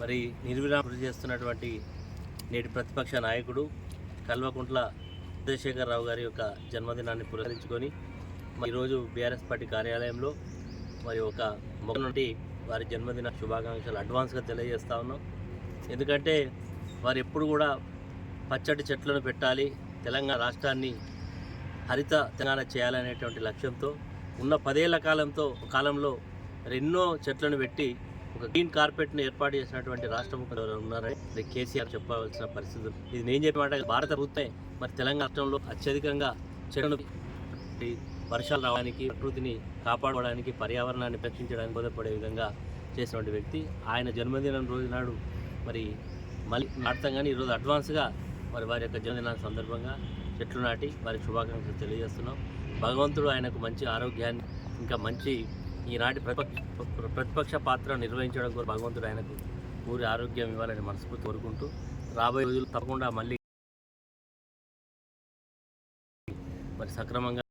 మరి నిర్విరామ కృషి చేస్తున్నటువంటి నేటి ప్రతిపక్ష నాయకుడు కల్వకుంట్ల చంద్రశేఖరరావు గారి యొక్క జన్మదినాన్ని పురస్కరించుకొని మరి ఈరోజు బీఆర్ఎస్ పార్టీ కార్యాలయంలో మరి ఒక మొక్క నుండి వారి జన్మదిన శుభాకాంక్షలు అడ్వాన్స్గా తెలియజేస్తా ఉన్నాం. ఎందుకంటే వారు ఎప్పుడు కూడా పచ్చటి చెట్లను పెట్టాలి తెలంగాణ రాష్ట్రాన్ని హరిత తెలంగాణ చేయాలనేటువంటి లక్ష్యంతో ఉన్న పదేళ్ళ కాలంతో కాలంలో ఎన్నో చెట్లను పెట్టి ఒక గ్రీన్ కార్పెట్ను ఏర్పాటు చేసినటువంటి రాష్ట్ర ముఖ్యమంత్రి ఉన్నారని కేసీఆర్ చెప్పవలసిన పరిస్థితులు ఇది నేను చెప్పిన భారత ప్రభుత్వం మరి తెలంగాణ రాష్ట్రంలో అత్యధికంగా చెట్లను వర్షాలు రావడానికి ప్రకృతిని కాపాడుకోవడానికి పర్యావరణాన్ని రక్షించడానికి బోధపడే విధంగా చేసినటువంటి వ్యక్తి. ఆయన జన్మదినం రోజు నాడు మరి మళ్ళీ నాటుతాం కానీ ఈరోజు అడ్వాన్స్గా మరి వారి యొక్క జన్మదినాన్ని సందర్భంగా చెట్లు నాటి వారి శుభాకాంక్షలు తెలియజేస్తున్నాం. భగవంతుడు ఆయనకు మంచి ఆరోగ్యాన్ని ఇంకా మంచి ఈనాటి ప్రతిపక్ష ప్రతిపక్ష పాత్ర నిర్వహించడం కోరు భగవంతుడు ఆయనకు ఊరి ఆరోగ్యం ఇవ్వాలని మనస్ఫూర్తి కోరుకుంటూ రాబోయే రోజులు తప్పకుండా మళ్ళీ మరి సక్రమంగా